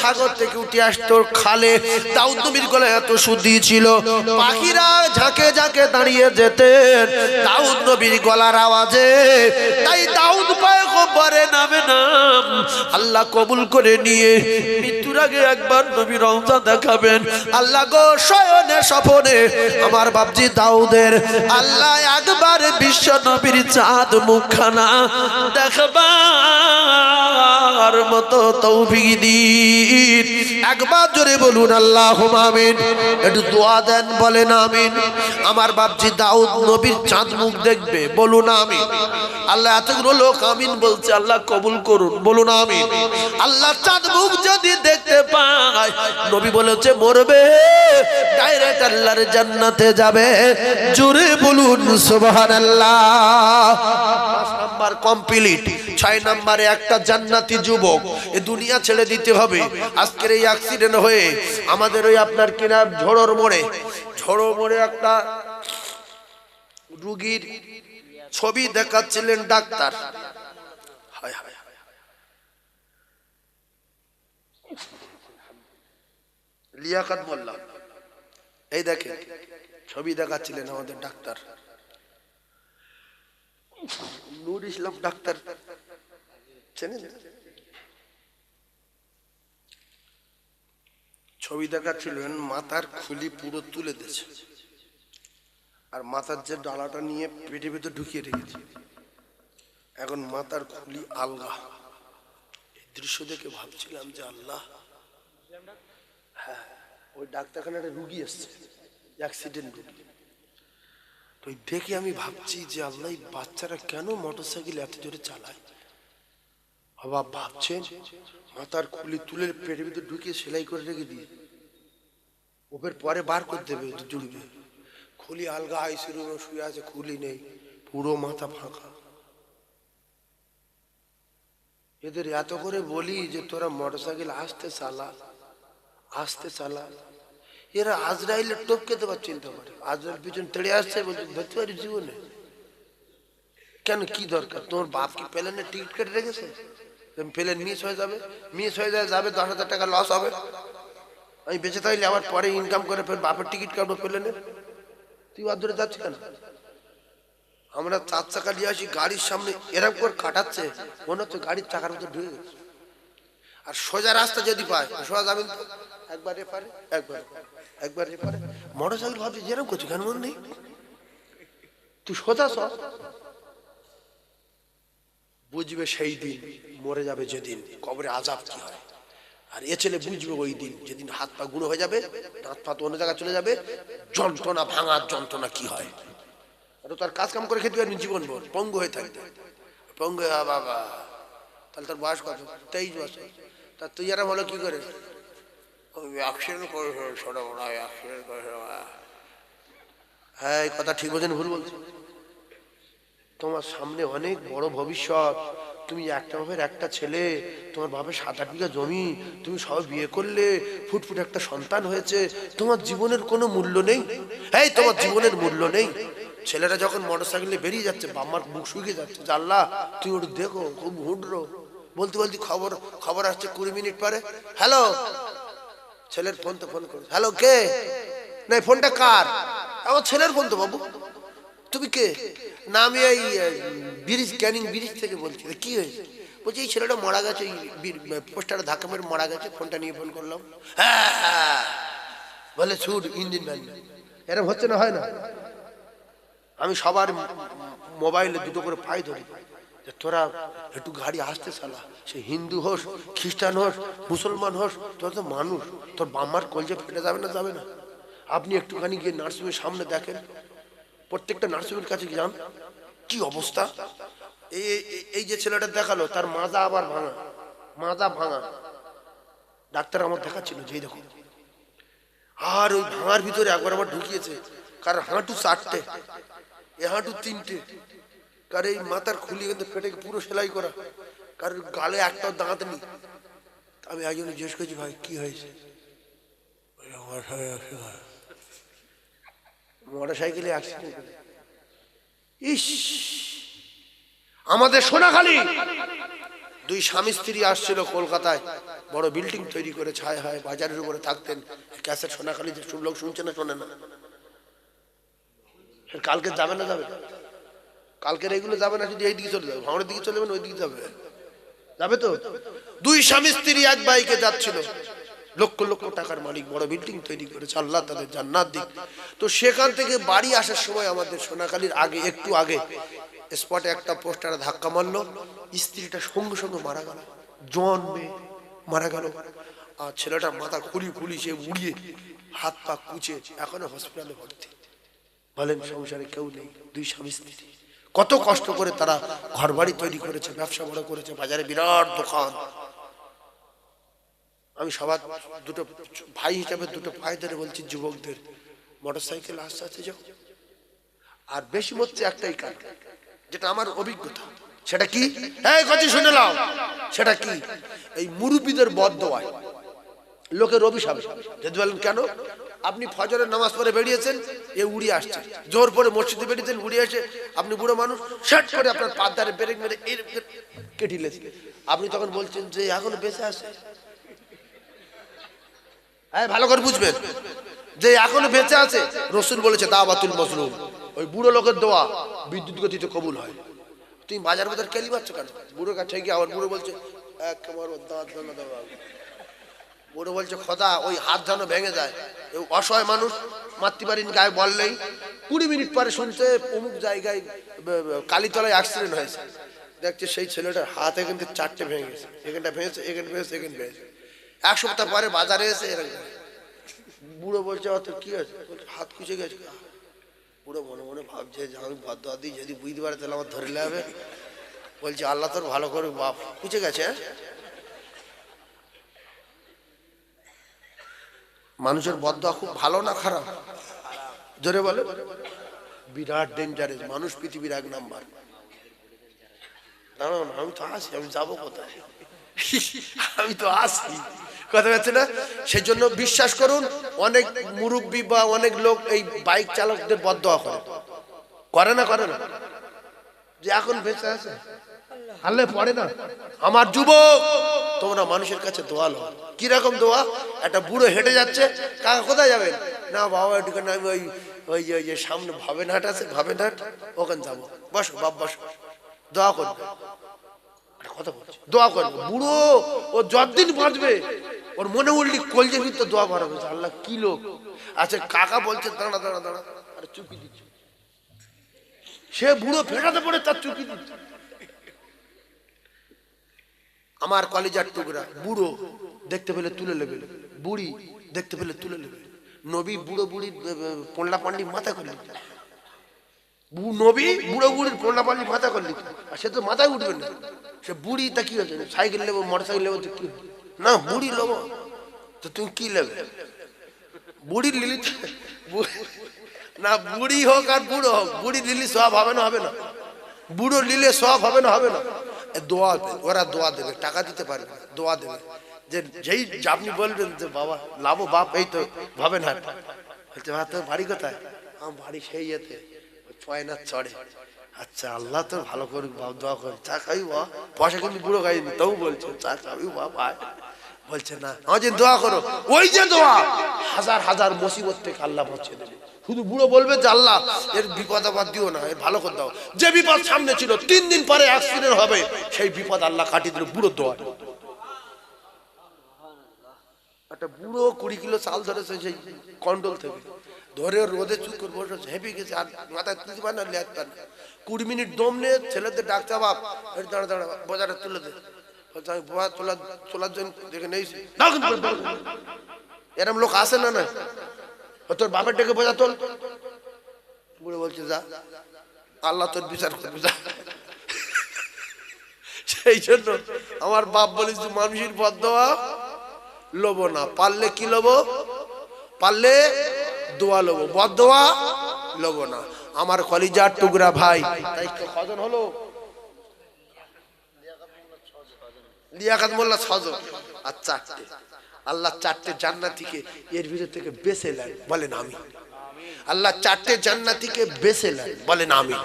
সাগর থেকে উঠে আসতো খালে। দাউদ গলায় এত সুদি ছিল। পাখিরা ঝাঁকে ঝাঁকে দাঁড়িয়ে যেতেন। দাউদ গলার আওয়াজে। তাই দাউদ পয়গম্বরে নামে নাম আল্লাহ কবুল করে নিয়ে মৃত্যুর আগে একবার নবী রওজা দেখাবেন। আল্লাহ গো শয়নে স্বপনে আমার বাপজি দাউদের। আল্লাহ একবার বিশ্ব নবীর চাঁদ মুখখানা দেখবার মতো তৌফিক একবার জোরে বলুন আল্লাহ আমিন। একটু দোয়া দেন, বলেন আমিন। আমার বাপজি দাউদ নবীর চাঁদ মুখ দেখবে, বলুন আমিন। আল্লাহ এতগুলো লোক আমিন বলছে, আল্লাহ কবুল করুন, বলুন আমিন। আল্লাহ চাঁদ মুখ যদি দেখতে পায়, নবী বলেছে, মরবে। ডাইরেক্ট আল্লাহর জান্নাতে যাবে। জোরে বলুন, সুবহানাল্লাহ। Number complete. ছয় নাম্বারে একটা জান্নাতি যুবক। এ দুনিয়া ছেড়ে দিতে হবে। আজকের এই অ্যাক্সিডেন্ট হয়ে আমাদের ওই আপনার কিনা ঝড়োর মোড়ে। ঝড়ো মোড়ে একটা রুগীর ছবি দেখাচ্ছিলেন ডাক্তার। হায় হায়। লিয়াকাত এই দেখেন, ছবি দেখাচ্ছিলেন আমাদের ডাক্তার। নূর ইসলাম ডাক্তার। চেনেন? ছবি দেখাচ্ছিলেন, মাথার খুলি পুরো তুলে দিয়েছে। আর মাথার যে ডালাটা নিয়ে পেটে ভেতর ঢুকিয়ে রেখেছে। এখন মাথার খুলি আলগা। এই দৃশ্য দেখে ভাবছিলাম যে আল্লাহ হ্যাঁ ওই ডাক্তারখানে একটা রুগী এসছে অ্যাক্সিডেন্ট রুগী। তো দেখে আমি ভাবছি যে আল্লাহ বাচ্চারা কেন মোটরসাইকেল এত জোরে চালায়? বাবা ভাবছেন, মাথার খুলি তুলে পেটের ভিতরে ঢুকিয়ে সেলাই করে রেখে দিয়ে। ওপের পরে বার করে দেবে জুড়বে খুলি আলগা আইসি রুমে শুয়ে আছে, খুলি নেই, পুরো মাথা ফাঁকা। এদের এত করে বলি যে তোরা মোটরসাইকেল আসতে চালা আসতে চালা এরা আজরাইলের টপকে দেবার চিন্তা করে আজরাইল পিছন তেড়ে আসছে বলছে, ধরতে পারি জীবনে? কেন কি দরকার? তোমার বাপ কি প্লেনের টিকিট কেটে রেখেছে? প্লেন মিস হয়ে যাবে। মিস হয়ে যায় যাবে, দশ হাজার টাকা লস হবে। আমি বেঁচে থাকলে আবার পরে ইনকাম করে ফের বাপের টিকিট কাটবো প্লেনের তুই বাদ ধরে যাচ্ছি কেন? আমরা চার চাকা নিয়ে আসি, গাড়ির সামনে এরকম করে কাটাচ্ছে মনে হচ্ছে গাড়ির চাকার মধ্যে ঢুকে গেছে। আর সোজা রাস্তা যদি পায়, সোজা যাবেন তো। একবার এপারে একবার একবার এপারে মোটর সাইকেল ভাবছি, যেরকম করছি, কেন মন নেই? তুই সোজা সব বুঝবে সেই দিন মরে যাবে যেদিন। কবরে আজাব কি হয়? আর এ ছেলে বুঝবে ওই দিন যেদিন হাত পা গুঁড়ো হয়ে যাবে হাত পা তো অন্য জায়গায় চলে যাবে যন্ত্রণা ভাঙার যন্ত্রণা কি হয়? আর তার কাজ কাম করে খেতে পারবি জীবন ভর পঙ্গু হয়ে থাকবে। পঙ্গু বাবা তাহলে তার বয়স কত? তেইশ বছর। তা তুই এরম বলো কি করে অ্যাক্সিডেন্ট করেছে ছোটবেলা অ্যাক্সিডেন্ট করেছে হ্যাঁ এই কথা ঠিক বলছেন ভুল বলছি তোমার সামনে অনেক বড় ভবিষ্যৎ। তুমি একটা বাপের একটা ছেলে, তোমার বাপের সাত আট বিঘা জমি, তুমি সব বিয়ে করলে, ফুটফুট একটা সন্তান হয়েছে, তোমার জীবনের কোনো মূল্য নেই? এই, তোমার জীবনের মূল্য নেই। ছেলেরা যখন মোটর সাইকেলে বেরিয়ে যাচ্ছে বাম্মার বুক শুকিয়ে যাচ্ছে আল্লাহ তুই ওটা দেখো, খুব হুডরো বলতে বলতে খবর খবর আসছে কুড়ি মিনিট পরে। হ্যালো? ছেলের ফোন তো ফোন করো হ্যালো, কে? না ফোনটা কার? আমার ছেলের ফোন তো বাবু। তুমি কে? না আমি এই, ব্রিজ, ক্যানিং ব্রিজ থেকে বলছি। কি হয়েছে? বলছি, এই ছেলেটা মারা গেছে পোস্টারে ধাক্কা মেরে মারা গেছে, ফোনটা নিয়ে ফোন করলাম। হ্যাঁ। বলে, ছুট, ইঞ্জিন ব্যান্ড এরকম হচ্ছে না, হয় না? আমি সবার মোবাইলে দুটো করে পাই ধরি। তোরা একটু গাড়ি আসতে চালা সে হিন্দু হোস, খ্রিস্টান হোস, মুসলমান হোস, তোরা তো মানুষ। তোর বাম্মার কলজে ফেটে যাবে না যাবে না। আপনি একটুখানি গিয়ে নার্সিংয়ের সামনে দেখেন প্রত্যেকটা নার্সিংয়ের কাছে যান কি অবস্থা? এই যে ছেলেটা দেখাল, তার মাজা আবার ভাঙা, মাজা ভাঙা। ডাক্তার আমার দেখাচ্ছিল যে দেখো। আর ওই ভাঙার ভিতরে একবার আবার ঢুকিয়েছে, কার হাঁটু চারটে, এ হাঁটু তিনটে, কার এই মাথার খুলি কিন্তু পেটে পুরো সেলাই করা, কার গালে একটাও দাঁত নেই। আমি একজন জিজ্ঞেস করছি, ভাই, কি হয়েছে? আমার। মোটর সাইকেলে অ্যাক্সিডেন্ট ইস! আমাদের সোনাখালী! দুই স্বামী স্ত্রী আসছিল কলকাতায়। বড় বিল্ডিং তৈরি করে ছায় হয়, বাজারের উপরে থাকতেন। ক্যাসেট সোনাখালিতে শুন- লোক শুনছে না শোনে না? কালকে যাবে না যাবে? কালকের এগুলো যাবে না যদি এই দিকে চলে যাবে। ভাঙড়ের দিকে চলে যাবে ওই দিকে যাবে? যাবে তো? দুই স্বামী স্ত্রী এক বাইকে যাচ্ছিল। লক্ষ লক্ষ টাকার মালিক, বড় বিল্ডিং তৈরি করেছে, আল্লাহ তাদের জান্নাত দিক। তো সেখান থেকে বাড়ি আসার সময় আমাদের সোনাকালীর আগে, একটু আগে স্পটে একটা পোস্টারে ধাক্কা মারলো। স্ত্রীটা সঙ্গে সঙ্গে মারা গেল। জন মারা গেল। আর ছেলেটার মাথা খুলি খুলি সে উড়িয়ে হাত পা কুচে এখনও হসপিটালে ভর্তি। বলেন, সংসারে কেউ নেই, দুই স্বামী স্ত্রী। কত কষ্ট করে তারা ঘর বাড়ি তৈরি করেছে, ব্যবসা বড় করেছে, বাজারে বিরাট দোকান। আমি সবার দুটো ভাই হিসাবে দুটো ভাই ধরে বলছি, যুবকদের মোটর সাইকেল আস্তে আস্তে যাও। আর বেশি হচ্ছে একটাই কাজ যেটা আমার অভিজ্ঞতা। সেটা কি? হ্যাঁ শুনে নাও। সেটা কি? এই মুরব্বীদের বদ দেওয়ায় লোকের অভিশাপ। যদি বলেন, কেন? আপনি ফজরের নামাজ পড়ে বেরিয়েছেন, এ উড়িয়ে আসছে। জোর পরে মসজিদে বেরিয়েছেন উড়িয়ে এসে আপনি বুড়ো মানুষ সেট করে আপনার পাত ধারে ব্রেক মেরে এর কেটিলেছে আপনি তখন বলছেন যে, এখনও বেঁচে আছে? হ্যাঁ ভালো করে বুঝবেন। যে এখনও বেঁচে আছে, রসুল বলেছে, দাওয়াতুল মজলুম। ওই বুড়ো লোকের দোয়া বিদ্যুৎ গতিতে কবুল হয়। তুমি বাজার বাজার কেলি পাচ্ছ কেন? বুড়ো কাছে গিয়ে আবার বুড়ো বলছে বুড়ো বলছে, খোদা, ওই হাত যেন ভেঙে যায়। অসহায় মানুষ মাতৃবাড়ির গায়ে বললেই কুড়ি মিনিট পরে শুনছে, অমুক জায়গায় কালীতলায় অ্যাক্সিডেন্ট হয়েছে। দেখছে সেই ছেলেটার হাত এখান থেকে চারটে ভেঙে গেছে। এখানটা ভেঙেছে এখানে ভেঙেছে এখানে ভেঙেছে। এক সপ্তাহ পরে বাজারে এসে বুড়ো বলছে অত কি আছে হাত কুচে গেছে। বুড়ো মনে মনে ভাবছে, যে আমি বদ দিই যদি বুঝতে পারে, তাহলে আমার ধরে নেবে। বলছে, আল্লাহ তোর ভালো করে বাপ। কুচে গেছে? মানুষের বদয়া খুব ভালো না খারাপ? জোরে বলে। বিরাট ডেঞ্জারেস মানুষ পৃথিবীর এক নাম্বার। দাঁড়ান আমি তো আসি আমি যাব কোথায়? আমি তো আসি কথা হচ্ছে না? সেই জন্য বিশ্বাস করুন, অনেক মুরব্বী বা অনেক লোক এই বাইক চালকদের বদয়া করে। করে না করে না? যে এখন বেঁচে আছে। আল্লাহ পড়ে না। আমার যুবক, তোমরা মানুষের কাছে দোয়া লো কীরকম দোয়া? একটা বুড়ো হেঁটে যাচ্ছে, কাকা কোথায় যাবেন? না, বাবা একটু আমি ওই ওই যে ওই যে সামনে ভাবেনহাট আছে, ভাবেনহাট, ওখানে যাব। বসো, বাপ, বসো। দোয়া করবে। দোয়া বুড়ো, ও যতদিন বাঁচবে, ওর মনে উল্লি কলজে দোয়া করা হয়েছে। আল্লাহ কি লোক? আচ্ছা কাকা বলছে, দাঁড়া দাঁড়া দাঁড়া সে বুড়ো ফেটাতে পড়ে, তার দিচ্ছে। আমার কলেজার টুকরা, বুড়ো, দেখতে পেলে তুলে নেবে। বুড়ি, দেখতে পেলে তুলে নেবে। নবী বুড়ো বুড়ি পন্ডা পান্ডি মাথা করলি বু- নবী বুড়ো বুড়ির পন্ডা পান্ডি মাথা করলি। আর সে তো মাথায় উঠবে না। সে বুড়ি তা কি হচ্ছে? সাইকেল নেব মোটর সাইকেল নেব কি না, বুড়ি নেব। তো তুমি কি নেবে? বুড়ি লিলি না, বুড়ি হোক আর বুড়ো হোক, বুড়ি লিলি সব হবে না হবে না। বুড়ো নিলে সব হবে না হবে না। দোয়া ওরা দোয়া দেবে, টাকা দিতে পারবে, দোয়া দেবে। যে যেই আপনি বলবেন যে, বাবা, লাভো বাপ, এই তো ভাবে না বলছে বাড়ি কোথায়? আমার বাড়ি সেই ইয়েতে। ছয় না, চড়ে। আচ্ছা আল্লাহ তো ভালো দোয়া করে চা বা পয়সা কিন্তু বুড়ো খাইনি তাও চা খাবি বাপ আয় বলছে, না। আমার যে দোয়া করো, ওই যে দোয়া। হাজার হাজার মুসিবত থেকে আল্লাহ বাঁচিয়ে দেবে। শুধু বুড়ো বলবে যে, আল্লাহ, এর বিপদ আবার দিও না এর ভালো করে দাও। যে বিপদ সামনে ছিল, তিন দিন পরে অ্যাক্সিডেন্ট হবে, সেই বিপদ আল্লাহ কাটিয়ে দিল বুড়ো দোয়া। একটা বুড়ো কুড়ি কিলো চাল ধরেছে সেই কন্ট্রোল থেকে। ধরে রোদে চুপ করে বসে হেঁপে গেছে, আর মাথায় তুলতে পারে না লেয়ার পারে কুড়ি মিনিট দম নিয়ে ছেলেদের ডাকতে বাপ দাঁড়া দাঁড়া বাজারে তুলে দে। আমি বাবা তোলা তোলার জন্য দেখে নেইছি। এরম লোক আসে না না? তোর বাপের ডেকে বোঝা তোল। বুড়ো বলছে, যা, আল্লাহ তোর বিচার করবে, যা। সেই জন্য আমার বাপ বলিস মানুষের পদ দেওয়া লোব না। পারলে কি লোব? পারলে দোয়া লোব। বদ দোয়া লোব না। আমার কলিজার টুকরা ভাই। তাই কজন হলো। লিয়াকাত মোল্লা ছজন। আর চারটে। আল্লাহ চারটে জান্নাতিকে এর ভিতর থেকে বেছে নেন। বলেন আমি। আল্লাহ চারটে জান্নাতিকে বেছে নেন। বলেন আমি।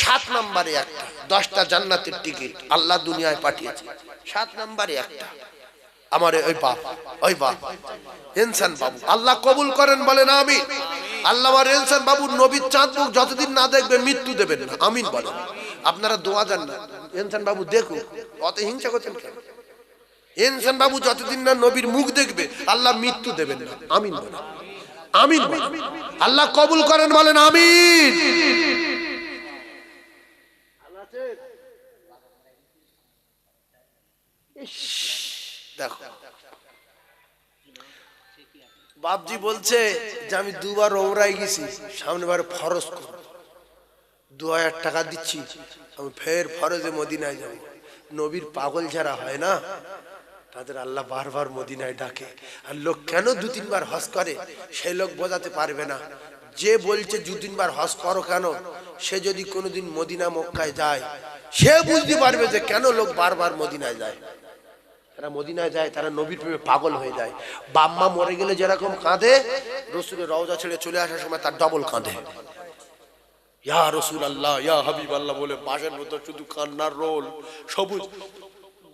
সাত নম্বরে একটা। দশটা জান্নাতের টিকিট আল্লাহ দুনিয়ায় পাঠিয়েছে। সাত নম্বরে একটা। আমার ওই বাপ ওই বাপ ইনসান বাবু আল্লাহ কবুল করেন বলেন আমি আল্লাহ আমার ইনসান বাবুর নবীর চাঁদ মুখ যতদিন না দেখবে মৃত্যু দেবেন না। আমিন বলেন। আপনারা দোয়া যান না। ইনসান বাবু দেখুন অত হিংসা করছেন কেন? ইনসান বাবু যতদিন না নবীর মুখ দেখবে আল্লাহ মৃত্যু দেবেন না। আমিন বলেন। আমিন। আল্লাহ কবুল করেন বলেন আমিন। ইস, দেখো। বাপজি বলছে যে আমি দুবার ওমরাই গেছি সামনে বার ফরজ করব। দু হাজার টাকা দিচ্ছি আমি ফের ফরজে মদিনায় যাব। নবীর পাগল যারা হয় না তাদের আল্লাহ বারবার মদিনায় ডাকে। আর লোক কেন দু তিনবার হজ করে সে লোক বোঝাতে পারবে না। যে বলছে দু তিনবার হজ করো কেন সে যদি কোনোদিন মদিনা মক্কায় যায় সে বুঝতে পারবে যে কেন লোক বারবার মদিনায় যায়। তারা মদিনায় যায়, তারা নবীর প্রেমে পাগল হয়ে যায়। বাম্মা মরে গেলে যেরকম কাঁদে, রসুলের রওজা ছেড়ে চলে আসার সময় তার ডবল কাঁদে। ইয়া রসুল আল্লাহ ইয়া হাবিব আল্লাহ বলে বাসের মতো শুধু কান্নার রোল, সবুজ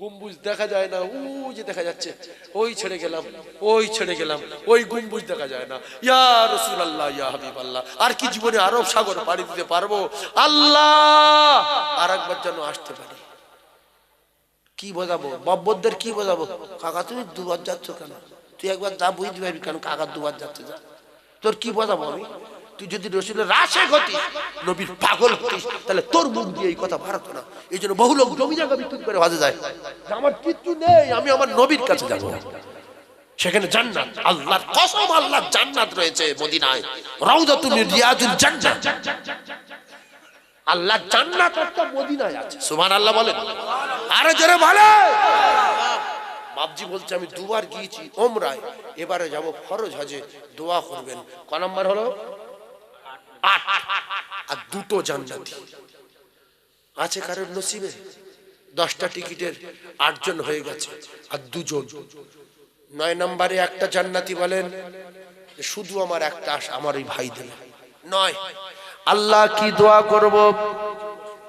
গম্বুজ দেখা যায় না, উ যে দেখা যাচ্ছে, ওই ছেড়ে গেলাম, ওই ছেড়ে গেলাম, ওই গম্বুজ দেখা যায় না। ইয়া রসুল আল্লাহ ইয়া হাবিব আল্লাহ আর কি জীবনে আরব সাগর পাড়ি দিতে পারব? আল্লাহ! আর একবার যেন আসতে পারি। কি বোঝাবো? বব্বরদের কি বোঝাবো? কাকা, তুমি দুবার যাচ্ছ কেন? তুই একবার যা বুঝতে পারবি কেন কাকা দুবার যাচ্ছে যা। তোর কি বোঝাবো আমি? তুই যদি রসুলের রাশে হতি নবীর পাগল হতিস, তাহলে তোর মুখ দিয়ে এই কথা ভারত না। এই জন্য বহু লোক জমি জায়গা বিক্রি করে ভাজে যায়। আমার কিচ্ছু নেই, আমি আমার নবীর কাছে যাব। সেখানে জান্নাত, আল্লাহর কসম, আল্লাহর জান্নাত রয়েছে মদিনায়। রাউদাতুল রিয়াজুল জান্নাত। আল্লাহ জান্নাত একটা মদিনায় আছে। সুবহানাল্লাহ বলেন। আরে জোরে বলে। বাবজি বলছে আমি দুবার গিয়েছি ওমরায় এবারে যাব ফরজ হজে দোয়া করবেন। ক নাম্বার হলো? আট। আর দুটো জান্নাতি। আছে কারোর নসিবে? দশটা টিকিটের আটজন হয়ে গেছে আর দুজন। নয় নম্বরে একটা জান্নাতি বলেন যে শুধু আমার একটা আশা আমার ওই ভাই দিল নয়। আল্লাহ কি দোয়া করব?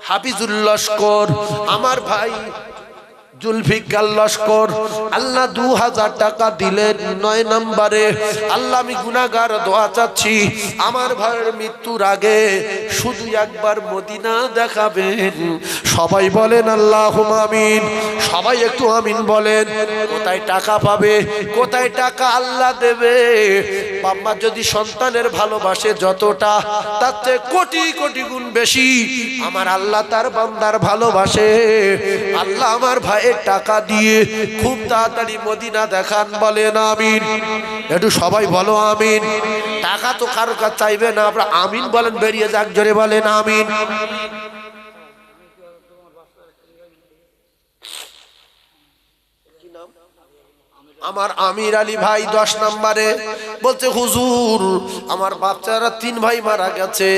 হাফিজুল লস্কর আমার ভাই জুলফিকার লস্কর। আল্লাহ দু হাজার টাকা দিলেন নয় নম্বরে। আল্লাহ আমি গুনাগার দোয়া চাচ্ছি। আমার ভাইয়ের মৃত্যুর আগে শুধু একবার মদিনা দেখাবেন। সবাই বলেন আল্লাহ আমিন। সবাই একটু আমিন বলেন। কোথায় টাকা পাবে, কোথায় টাকা আল্লাহ দেবে? বাম্মা যদি সন্তানের ভালোবাসে যতটা, তার চেয়ে কোটি কোটি গুণ বেশি। আমার আল্লাহ তার বান্দার ভালোবাসে। আল্লাহ আমার টাকা দিয়ে খুব তাড়াতাড়ি মদিনা দেখান বলেন, আমিন। একটু সবাই বলো, আমিন। টাকা তো কারও কাছে চাইবে না, আপনার আমিন বলেন, বেরিয়ে যাক, জোরে বলেন, আমিন। আমার আমির আলী ভাই দশ নম্বরে বলছে, হুজুর, আমার বাচ্চারা তিন ভাই মারা গেছে।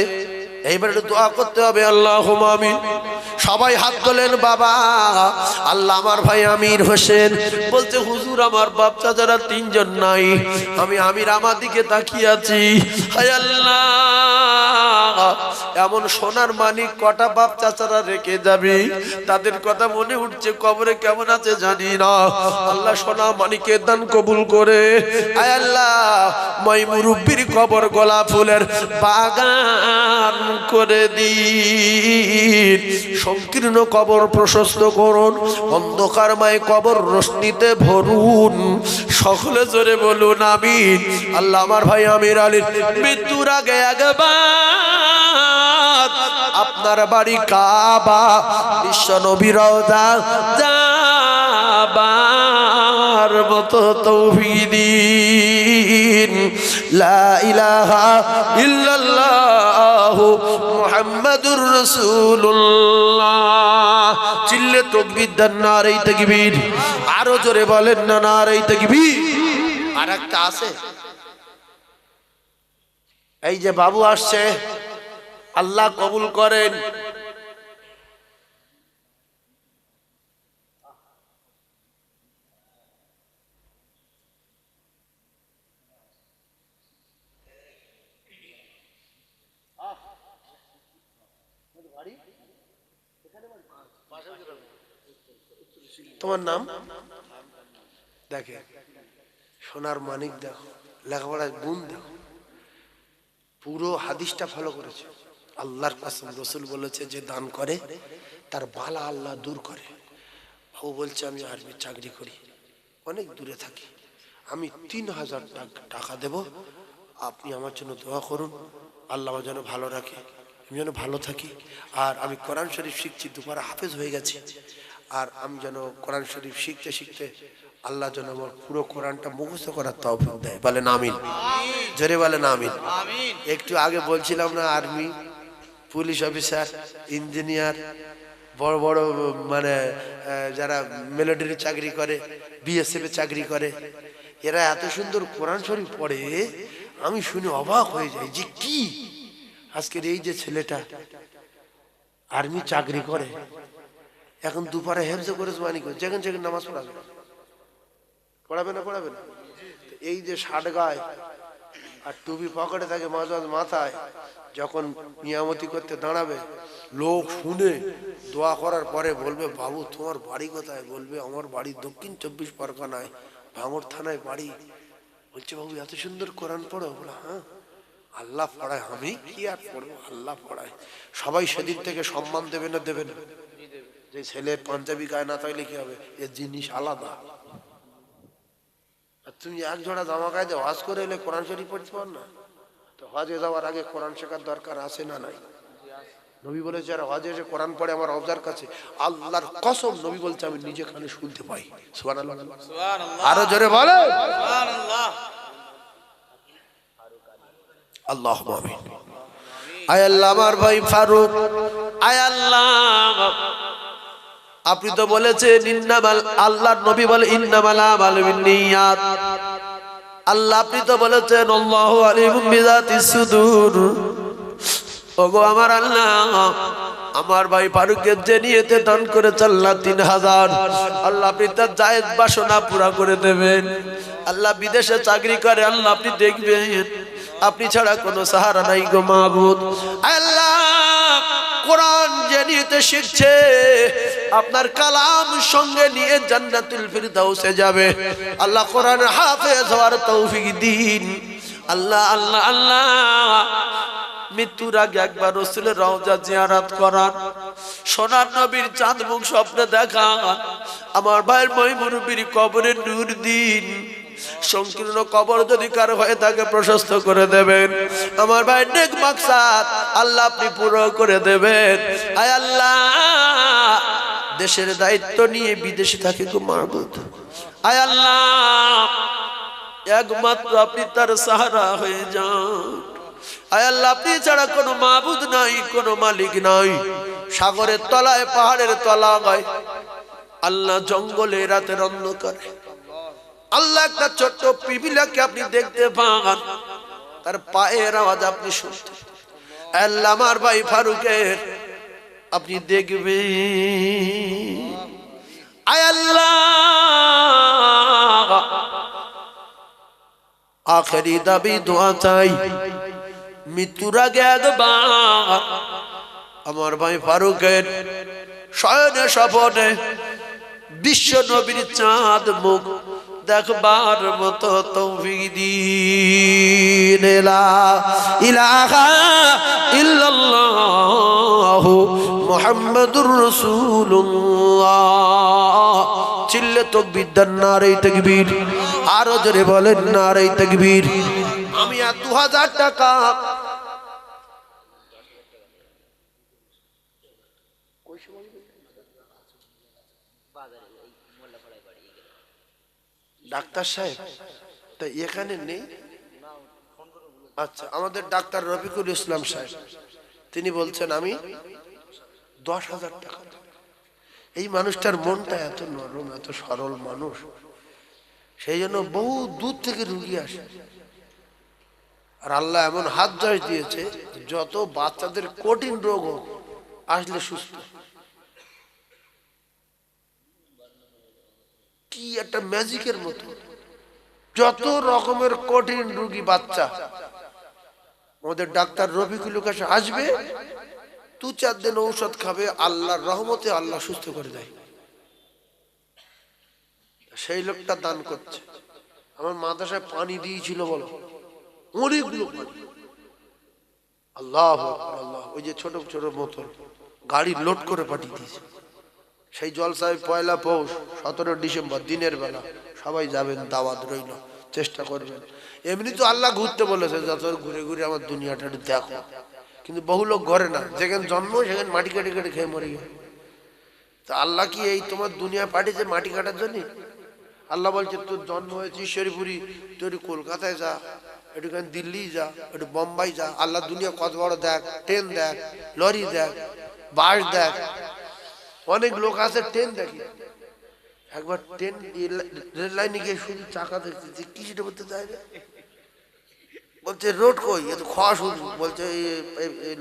এইবার একটু দোয়া করতে হবে আল্লাহ আমিন। সবাই হাত তোলেন, বাবা। আল্লাহ আমার ভাই আমির হোসেন বলছে, হুজুর, আমার বাচ্চা যারা তিনজন নাই, আমি আমির আমার দিকে তাকিয়ে আছি। আল্লাহ। এমন সোনার মানিক কটা বাপ চাচারা রেখে যাবে, তাদের কথা মনে উঠছে, কবরে কেমন আছে জানি না। আল্লাহ সোনা মানিকের দান কবুল করে। আয় আল্লাহ, মই মুরব্বির কবর গোলা ফুলের বাগান। করে দিন। সংকীর্ণ কবর প্রশস্ত করুন অন্ধকারময় কবর রশ্মিতে ভরুন। সকলে জোরে বলুন আমি আল্লাহ আমার ভাই আমির আলীর মৃত্যুর আগে একবার আপনার বাড়ি কাবা, বিশ্ব নবীর যাবার মতো লা ইলাহা ইল্লাল্লাহ মুহাম্মাদুর রাসূলুল্লাহ। চিল্লে তকবীর দেন নারে তাকবীর। আরও জোরে বলেন না নারে তাকবীর। আর একটা আছে। এই যে বাবু আসছে, আল্লাহ কবুল করেন। তোমার নাম? দেখে, সোনার মানিক দেখো লেখাপড়ায় গুণ দেখো। পুরো হাদিসটা ফলো করেছে। আল্লাহর কাসম, রসুল বলেছে যে দান করে, তার বালা আল্লাহ দূর করে। ও বলছে, আমি আর্মির চাকরি করি। অনেক দূরে থাকি। আমি তিন হাজার টাক- দেব। আপনি আমার জন্য দোয়া করুন। আল্লাহ যেন ভালো রাখে। আমি যেন ভালো থাকি। আর আমি কোরআন শরীফ শিখছি দুবার হাফেজ হয়ে গেছি। আর আমি যেন কোরআন শরীফ শিখতে শিখতে আল্লাহ যেন আমার পুরো কোরআনটা মুখস্থ করার তৌফিক দেয়। বলেন আমিন। জোরে বলে আমিন। একটু আগে বলছিলাম না আর্মি পুলিশ অফিসার ইঞ্জিনিয়ার বড় বড় মানে যারা মিলিটারি চাকরি করে বিএসএফ চাকরি করে এরা এত সুন্দর কোরআন শরীফ পড়ে আমি শুনে অবাক হয়ে যাই যে কি আজকের এই যে ছেলেটা আর্মি চাকরি করে, এখন দুপারে হেফজ করে মানি করে, যেখানে যেখানে নামাজ পড়াবে। পড়াবে না পড়াবে না? এই যে ষাট গায় আর টুপি পকেটে থাকে মাঝে মাথায়, যখন নিয়ামতি করতে দাঁড়াবে, লোক শুনে দোয়া করার পরে বলবে, বাবু, তোমার বাড়ি কোথায়? বলবে, আমার বাড়ি দক্ষিণ চব্বিশ পরগনায় ভাঙর থানায় বাড়ি। বলছে, বাবু, এত সুন্দর কোরআন পড়ো? বলে হ্যাঁ। আল্লাহ পড়ায় আমি? কি আর পড়ব আল্লাহ পড়ায়। সবাই সেদিন থেকে সম্মান দেবে না দেবে না? যে ছেলে পাঞ্জাবি গায়ে না তাইলে কি হবে? এর জিনিস আলাদা। আর তুমি এক জোড়া জামা গায়ে হজ করে এলে কোরআন শরীফ পড়তে পার না? তো হজে যাওয়ার আগে কোরআন শেখার দরকার আছে না নাই? নবী বলেছে যারা হজে এসে কোরআন পড়ে আমার অবজার কাছে আল্লাহর কসম নবী বলছে আমি নিজে কানে শুনতে পাই। সুবহানাল্লাহ। আরও জোরে বলে। আল্লাহ আয় আল্লাহ আমার ভাই ফারুক। আয় আল্লাহ। আপনি তো বলেছেন ইন্নামাল আল্লাহর নবী বলে ইন্নামাল আমাল বিন্নিয়াত। আল্লাহ আপনি তো বলেছেন আল্লাহু আলিমুম বিযাতিস সুদূর। ওগো আমার আল্লাহ আমার ভাই ফারুকের যে নিয়েতে দান করেছে আল্লাহ তিন হাজার। আল্লাহ আপনি তার জায়েজ বাসনা পুরা করে দেবেন। আল্লাহ বিদেশে চাকরি করে আল্লাহ আপনি দেখবেন। আপনি ছাড়া কোনো সাহারা নাই গো মাহবুদ। আল্লাহ কোরআন যে নিতে শিখছে, আপনার কালাম সঙ্গে নিয়ে জান্নাতুল ফিরদাউসে যাবে। আল্লাহ কোরআন হাফেজ হওয়ার তৌফিক দিন। আল্লাহ আল্লাহ আল্লাহ, মৃত্যুর আগে একবার রসুলের রওজা জিয়ারাত করান। সোনার নবীর চাঁদ মুখ স্বপ্নে দেখান। আমার ভাইয়ের মহিমুরবির কবরের নূর দিন। সংকীর্ণ কবর যদি কারও হয়ে থাকে, প্রশস্ত করে দেবেন। আমার ভাই নেক মাকসাদ, আল্লাহ আপনি পুরো করে দেবেন। আয় আল্লাহ, দেশের দায়িত্ব নিয়ে বিদেশে থাকে গো মাহবুদ আয় আল্লাহ, একমাত্র আপনি তার সাহারা হয়ে যান। আয় আল্লাহ, আপনি ছাড়া কোনো মাবুদ নাই, কোনো মালিক নাই। সাগরের তলায়, পাহাড়ের তলায়। আল্লাহ জঙ্গলে রাতের অন্ধকারে। আল্লাহ একটা ছোট্ট পিপিলাকে আপনি দেখতে পান। তার পায়ের আওয়াজ আপনি শুনতে আল্লাহ আমার ভাই ফারুকের, আপনি দেখবেন। আয় আল্লাহ, আখেরি দাবি, দোয়া চাই। মৃত্যুর আগে একবার। আমার ভাই ফারুকের শয়নে স্বপনে বিশ্ব নবীর চাঁদ মুখ দেখবার মতো তৌফিক দিন লা ইলাহা ইল্লাল্লাহু মুহাম্মাদুর রাসূলুল্লাহ। চিল্লে তকবীর দেন নারে তাকবীর। আরও জোরে বলেন নারে তাকবীর। আমি আর দু হাজার টাকা ডাক্তার সাহেব, তা এখানে নেই? আচ্ছা আমাদের ডাক্তার রফিকুল ইসলাম সাহেব, তিনি বলছেন, আমি দশ হাজার টাকা এই মানুষটার মনটা এত নরম, এত সরল মানুষ, সেই জন্য বহু দূর থেকে রুগী আসে। আর আল্লাহ এমন হাত জয় দিয়েছে, যত বাচ্চাদের কঠিন রোগ আসলে সুস্থ। কি একটা ম্যাজিকের মতো? যত রকমের কঠিন রুগী বাচ্চা। আমাদের ডাক্তার রফিকুল কাছে আসবে, দু চার দিন ঔষধ খাবে, আল্লাহর রহমতে আল্লাহ সুস্থ করে দেয়। সেই লোকটা দান করছে। আমার মাদ্রাসায় পানি দিয়েছিল বলো। অনেকগুলো আল্লাহ আল্লাহ ওই যে ছোট ছোট বোতল, গাড়ি লোড করে পাঠিয়ে দিয়েছে। সেই জলসায় পয়লা পৌষ, সতেরো ডিসেম্বর, দিনের বেলা। সবাই যাবেন, দাওয়াত রইল, চেষ্টা করবেন। এমনি তো আল্লাহ ঘুরতে বলেছে, যত ঘুরে ঘুরে আমার দুনিয়াটা একটু দেখো। কিন্তু বহু লোক ঘরে না। যেখানে জন্ম, সেখানে মাটি কাটি কেটে খেয়ে মরে গেল। তা আল্লাহ কি এই তোমার দুনিয়া পাঠিয়েছে মাটি কাটার জন্য? আল্লাহ বলছে, তোর জন্ম হয়েছে ঈশ্বরীপুরি একটু কলকাতায় যা, একটুখানি দিল্লি যা, একটু বোম্বাই যা। আল্লাহ দুনিয়া কত বড় দেখ, ট্রেন দেখ, লরি দেখ, বাস দেখ অনেক লোক আছে ট্রেন দেখি। একবার ট্রেন রেল লাইনে গিয়ে শুধু চাকা দেখতেছি কি সেটা বলতে চাই না। বলছে, রোড কই? এ তো খাওয়া শুধু বলছে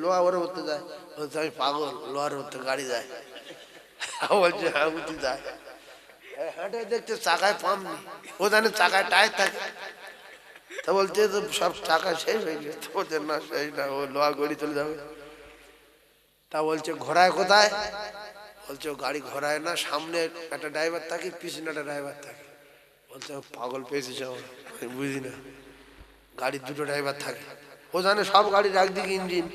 লোহা ওরে উঠতে যায়। বলছে, আমি পাগল লোহার উঠতে গাড়ি যায়। বলছে হ্যাঁ উঠতে যায় হাঁটে দেখছে চাকায় পাম্প নেই। ও জানে চাকায় টায়ার থাকে। তা বলছে তো সব চাকা শেষ হয়ে গেছে। বলছে, না, শেষ না, ও লোহা গড়ি চলে যাবে। তা বলছে, ঘোড়ায় কোথায়? বলছে, ও গাড়ি ঘোরায় না, সামনে একটা ড্রাইভার থাকে, পিছনে একটা ড্রাইভার থাকে। বলছে পাগল পেয়েছিস আমার আমি বুঝি না। গাড়ির দুটো ড্রাইভার থাকে। ও জানে সব গাড়ির একদিকে ইঞ্জিন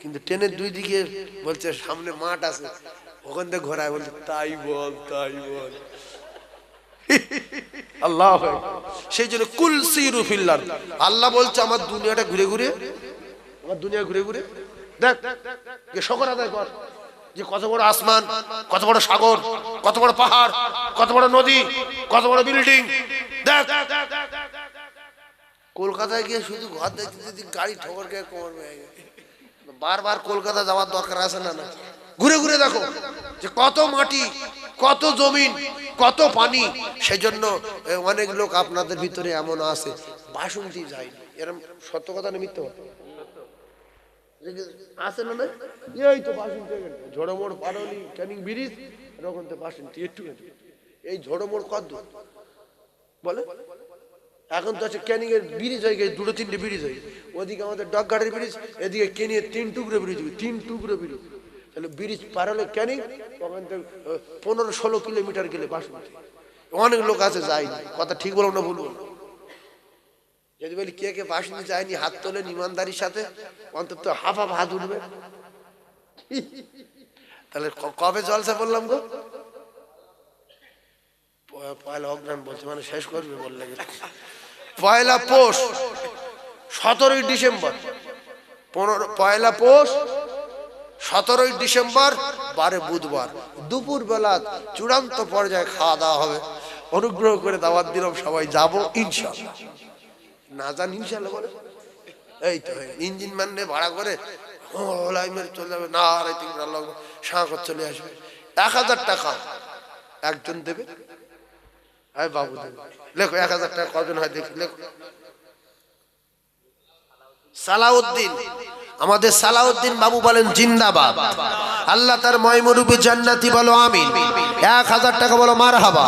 কিন্তু ট্রেনের দুই দিকে বলছে, সামনে মাঠ আছে। ওখান থেকে ঘোরায় বলছে, তাই বল তাই বল। আল্লাহ সেই জন্য কুল সিরু ফিল্লার আল্লাহ বলছে, আমার দুনিয়াটা ঘুরে ঘুরে, আমার দুনিয়া ঘুরে ঘুরে, দেখ শকর আদায় কর। যে কত বড় আসমান, কত বড় সাগর, কত বড় পাহাড়, কত বড় নদী, কত বড় বিল্ডিং। দেখ, কলকাতায় গিয়ে শুধু ঘর দেখতে দেখতে গাড়ি ঠোকর খেয়ে কোমর। বারবার কলকাতা যাওয়ার দরকার আছে না না? ঘুরে ঘুরে দেখো যে কত মাটি, কত জমিন, কত পানি, সেজন্য অনেক লোক আপনাদের ভিতরে এমন আছে। বাসন্তী যায়নি। এরকম সত্য কথা না মিথ্যে কথা? আছে না না এই তো বাসন্তী ঝোড়ো মোড় পারলি ক্যানিং ব্রিজ এরকম তো বাসন্তী একটু এই ঝোড়ো মোড় কত দূর? বলে? এখন তো আছে ক্যানিং এর ব্রিজ হয়ে গেছে, দুটো তিনটে ব্রিজ হয়ে। ওদিকে আমাদের ডগঘাটের ব্রিজ, এদিকে ক্যানিং তিন টুকরো ব্রিজ তিন টুকরো ব্রিজ। তাহলে ব্রিজ পার হলে ক্যানিং, ওখান থেকে পনেরো ষোলো কিলোমিটার গেলে বাসন্তী অনেক লোক আছে যায়নি, কথা ঠিক বলো না ভুল বলো। যদি বলি কে কে বাসন্তী যায়নি, হাত তোলেন ইমানদারির সাথে, অন্তত হাফ হাফ হাত উঠবে। তাহলে কবে জলসা বললাম গো? পয়লা অগ্রাণ বলছে মানে শেষ করবে বললে পয়লা পৌষ, সতেরোই ডিসেম্বর। পনেরো পয়লা পৌষ, সতেরোই ডিসেম্বর, বারে বুধবার। দুপুর বেলা চূড়ান্ত পর্যায়ে খাওয়া দাওয়া হবে। অনুগ্রহ করে দাওয়াত দিলাম, সবাই যাব ইনশাল্লাহ না জান বলে। এই তো ইঞ্জিন নিয়ে ভাড়া করে চলে যাবে। না আর এই সাঁকর চলে আসবে। এক হাজার টাকা একজন দেবে? বাবু দেবে। লেখো, এক হাজার টাকা কজন হয় দেখি, লেখো। সালাউদ্দিন, আমাদের সালাউদ্দিন বাবু বলেন জিন্দাবাদ। আল্লাহ তার ময়মরূপী জান্নাতি বলো আমিন। এক হাজার টাকা বলো মার হাবা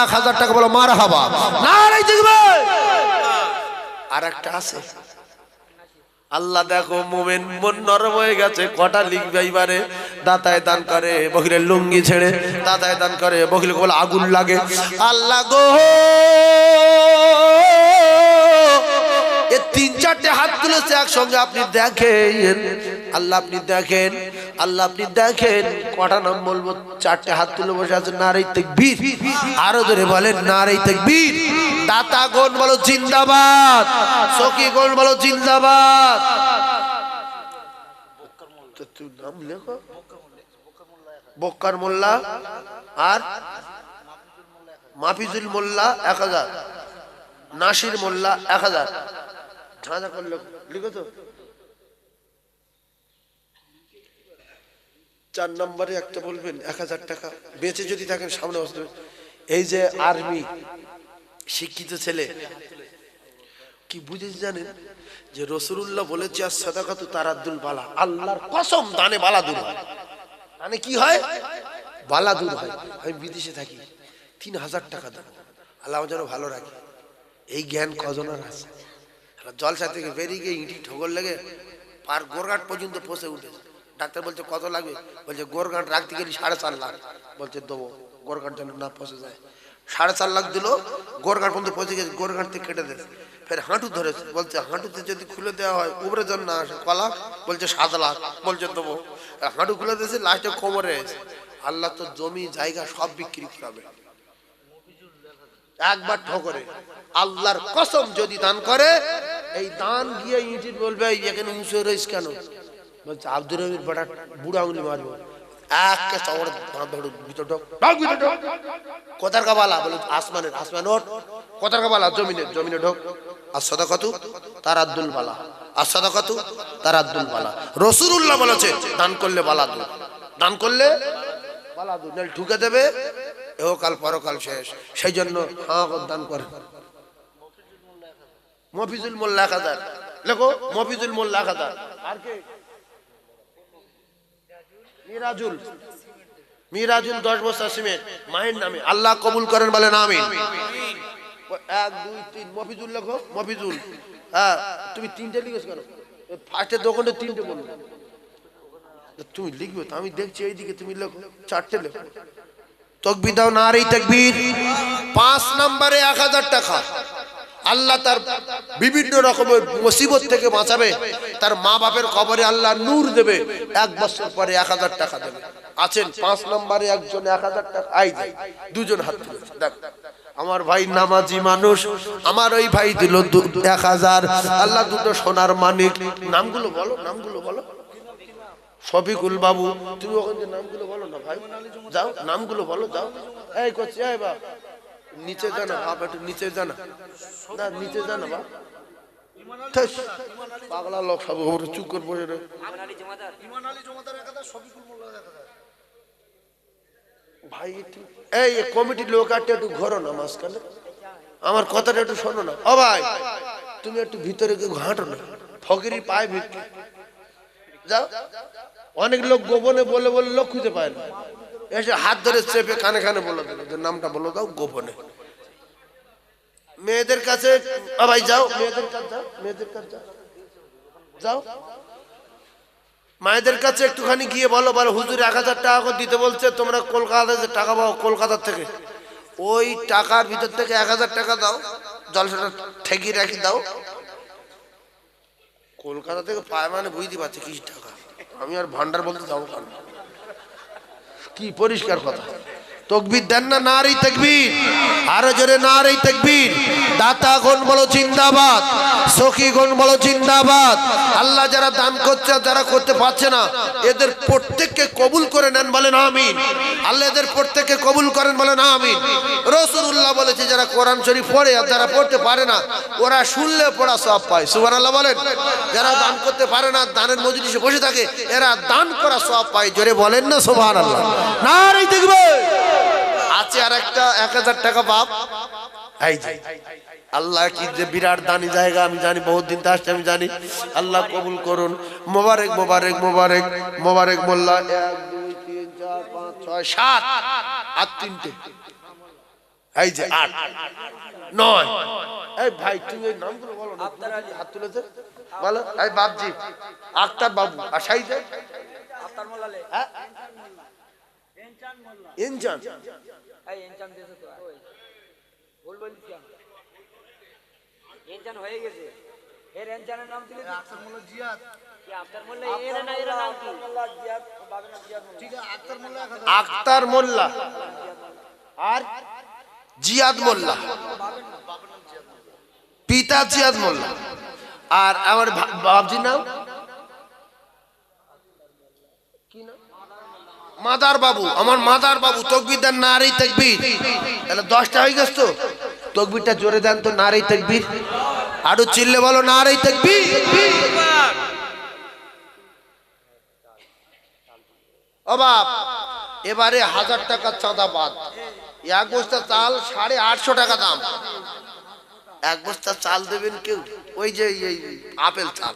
এক হাজার টাকা বলো মার হাবা না দেখবে। আর একটা আছে। আল্লাহ দেখো, মোমেন মন নরম হয়ে গেছে, কটা লিখবে এইবারে? দাতায় দান করে বকিলে লুঙ্গি ছেড়ে, দাতায় দান করে বকিলে আগুন লাগে। আল্লাহ গো! এ তিন চারটে হাত তুলেছে একসঙ্গে, আপনি দেখেন। আল্লাহ, আপনি দেখেন। আল্লাহ, আপনি দেখেন। কটা নাম বলব? চারটে হাত তুলে বসে আছে, নারী তেকবীর। আরও ধরে বলেন, নারী তেকবীর। দাতা গণ বলো, জিন্দাবাদ। সখী গণ বলো, জিন্দাবাদ। নাম লেখো বক্কার মোল্লা। আর মাফিজুল মোল্লা এক হাজার। নাসির মোল্লা এক হাজার। করলে। লিখো তো। চার নম্বরে একটা বলবেন, এক হাজার টাকা। বেঁচে যদি থাকেন, সামনে এই যে আর্মি, শিক্ষিত ছেলে, কি বুঝেছি জানেন? যে রসুল্লাহ বলেছে, আর সাদাকাতু তারাদ্দুল বালা। আল্লাহর কসম, দানে বালা দূর হয়। দানে কি হয়? বালা দূর হয়। আমি বিদেশে থাকি। তিন হাজার টাকা দেবো আল্লাহ যেন ভালো রাখে। এই জ্ঞান কজনের আছে? জলসা থেকে বেরিয়ে গিয়ে ইঁটি ঠোকর লেগে পার গোরঘাট পর্যন্ত পৌঁছে উঠেছে। ডাক্তার বলছে, কত লাগবে? বলছে, গোরঘাট রাখতে গেলে সাড়ে চার লাখ। বলছে, দেবো, গোরঘাট যেন না পৌঁছে যায়। সাড়ে চার লাখ দিল, গোরঘাট পর্যন্ত পৌঁছে গেছে, গোরঘাট থেকে কেটে দেবে ফের হাঁটু ধরেছে, বলছে, হাঁটুতে যদি খুলে দেওয়া হয় উপরে জন না আসে ক লাখ বলছে, সাত লাখ। বলছে, দেবো। আর হাঁটু খুলে দিয়েছে লাস্টে এসে, আল্লাহ তো জমি, জায়গা সব বিক্রি করাবে। একবার ঠকরে আল্লাহর কসম যদি দান করে, এই দান গিয়ে ইউটিউব বলবে এখানে উঁচু রয়েছে কেন? বলছে, আব্দুর রবির বেটা বুড়া উনি মারবো। একে চওড় দাঁত ধরো, ভিতর ঢোক। ঢোক, ভিতর ঢোক। কোথার কাবালা? বলে, আসমানের, আসমান ওঠ। কোথার কাবালা? জমিনে জমিনে ঢোক। আর সদা কত তার আব্দুল বালা। আর সদা কত তার আব্দুল বালা। রসুরুল্লাহ বলেছে, দান করলে বালা দান করলে বালা ঢুকে দেবে এহকাল পরকাল শেষ। সেই জন্য দান করে। মফিজুল মোল্লা হাজার লেখো, মফিজুল মোল্লা হাজার আর কে? মিরাজুল। মিরাজুল দশ বস্তা সিমেন্ট মায়ের নামে। আল্লাহ কবুল করেন বলেন ও এক, দুই, তিন। মফিজুল লেখো, মফিজুল। হ্যাঁ তুমি তিনটে লিখেছো কেন? ফার্স্টের দোকানে তিনটে বলো তুমি লিখবে তো, আমি দেখছি এইদিকে তুমি লেখো, চারটে লেখো। তকবি দাও না আর এই তকবির। পাঁচ নম্বরে এক হাজার টাকা। আল্লাহ তার বিভিন্ন রকমের মুসিবত থেকে বাঁচাবে। তার মা বাপের কবরে আল্লাহ নূর দেবে। এক বছর পরে এক হাজার টাকা দেবে। আছেন পাঁচ নম্বরে একজন এক হাজার টাকা। আই। দুজন হাত দেখ, আমার ভাই নামাজি মানুষ, আমার ওই ভাই দিল এক হাজার। আল্লাহ দুটো সোনার মানিক। নামগুলো বলো নামগুলো বলো। শফিকুল বাবু। তুমি ওখান থেকে নামগুলো বলো না ভাই। যাও নামগুলো বলো যাও। এই করছি এই বাপ নিচে জানা বাপ একটু নিচে জানা না। নিচে জানা ঠাস, পাগলা লোক সব ওপরে চুপ করে বসে রয়ে। ভাই এই কমিটির লোক আটটা একটু ঘোরো না মাঝখানে। আমার কথাটা একটু শোনো না। ও ভাই তুমি একটু ভিতরে ঘাঁটো না। ফকিরি পায়ে ভিতরে যাও। অনেক লোক গোপনে বলে বলে লোক খুঁজে পায় না। এসে হাত ধরে চেপে কানে কানে বলে দেবে যে নামটা বলে দাও গোপনে। মেয়েদের কাছে ভাই যাও, মেয়েদের কাছে যাও, মেয়েদের কাছে যাও। যাও। মায়েদের কাছে একটুখানি গিয়ে বলো বলো, হুজুর এক হাজার টাকা করে দিতে বলছে, তোমরা কলকাতা টাকা পাও, কলকাতার থেকে। ওই টাকার ভিতর থেকে এক হাজার টাকা দাও, জলসাটা ঠেকিয়ে রাখি দাও। কলকাতা থেকে পায় মানে বুঝতে পারছে কি টাকা। আমি আর ভান্ডার বলতে যাব কি পরিষ্কার কথা। তকবির দেন না না নারী তকবির? আরও জোরে না নারী তকবির। দাতা গণ বলো জিন্দাবাদ সখী গণ বলো জিন্দাবাদ। আল্লাহ যারা দান করছে যারা করতে পারছে না, এদের প্রত্যেককে কবুল করে নেন বলেন আমিন। আল্লাহ এদের প্রত্যেককে কবুল করেন বলেন আমিন। রসুল্লাহ বলেছে, যারা কোরআন শরীফ পড়ে আর যারা পড়তে পারে না, ওরা শুনলে পড়া সব পায়। সুবান আল্লাহ বলেন। যারা দান করতে পারে না, দানের মজলিসে বসে থাকে, এরা দান করা সব পায়। জোরে বলেন না সোভান আল্লাহ না দেখবে আছে আর একটা এক হাজার টাকা বাপ। এই যে আল্লাহ কি যে বিরাট দানি জায়গা আমি জানি বহুত দিন আসছে আমি জানি। আল্লাহ কবুল করুন। মোবারক মোবারক মোবারক মোবারক মোল্লা এক দুই তিন চার পাঁচ ছয় সাত আর তিনটে। এই যে আট নয়। এই ভাই তুমি এই নামগুলো বলো না হাত তুলেছে বলো। এই বাবজি আক্তার বাবু আর সাইজে? ইনজান এনজান হয়ে গেছে। এর এনজানের নাম তুলে আক্তার মোল্লা জিয়াদ। কি এর না এর নাম কি? মোল্লা জিয়াদ। বাবার নাম জিয়াদ ঠিক আছে আক্তার মোল্লা আর জিয়াদ মোল্লা। পিতা জিয়াদ মোল্লা। আর আমার বাবজির নাম কি নাম? মাদার বাবু, আমার মাদার বাবু, তকবির দেন নারী তকবির। তাহলে দশটা হয়ে গেছে তো? তকবিরটা জোরে দেন তো, নারী তকবির। আরও চিল্লে বলো, নারী তকবির। বাপ, এবারে হাজার টাকা চাঁদা বাদ এক বস্তা চাল সাড়ে আটশো টাকা দাম। এক বস্তা চাল দেবেন কেউ? ওই যে আপেল চাল।